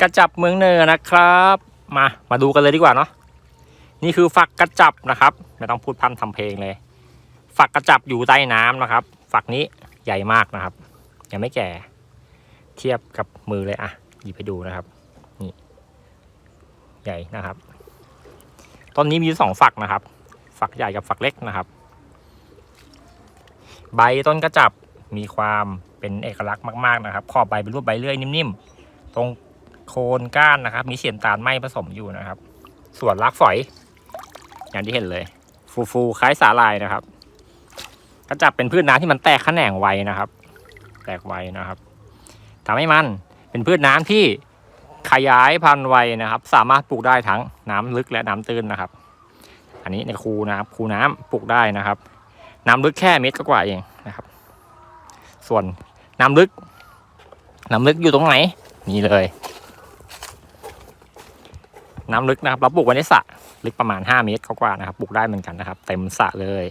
กระจับเมืองเนินนะครับ มามาดูกันเลยดีกว่าเนาะนี่คือฝักกระจับนะครับ ไม่ต้องพูดพันทำเพลงเลย ฝักกระจับอยู่ใต้น้ำนะครับ ฝักนี้ใหญ่มากนะครับ ยังไม่แก่ เทียบกับมือเลยอะหยิบไปดูนะครับ นี่ ใหญ่นะครับต้นนี้มีสองฝักนะครับ ฝักใหญ่กับฝักเล็กนะครับ ใบต้นกระจับมีความเป็นเอกลักษณ์มาก ๆนะครับ ขอบใบเป็นรูปใบเลื่อยนิ่มๆ ตรง โคนก้านนะครับ มีเสียนตาลไหมผสมอยู่นะครับ ส่วนรากฝอย อย่างที่เห็นเลย ฟูๆคล้ายสาลายนะครับกระจับเป็นพืชน้ำที่มันแตกแขนงไวนะครับ แตกไวนะครับทำให้มันเป็นพืชน้ำที่ขยายพันธุ์ไวนะครับ สามารถปลูกได้ทั้งน้ำลึกและน้ำตื้นนะครับ อันนี้ในคูนะครับคูน้ำปลูกได้นะครับ น้ำลึกแค่เมตรกว่าเองนะครับ ส่วนน้ำลึกน้ำลึกอยู่ตรงไหน นี่เลย น้ำลึกนะครับเราปลูกไว้ในสระลึกประมาณ 5 เมตรกว่าๆนะครับปลูกได้เหมือนกันนะครับ เต็มสระเลย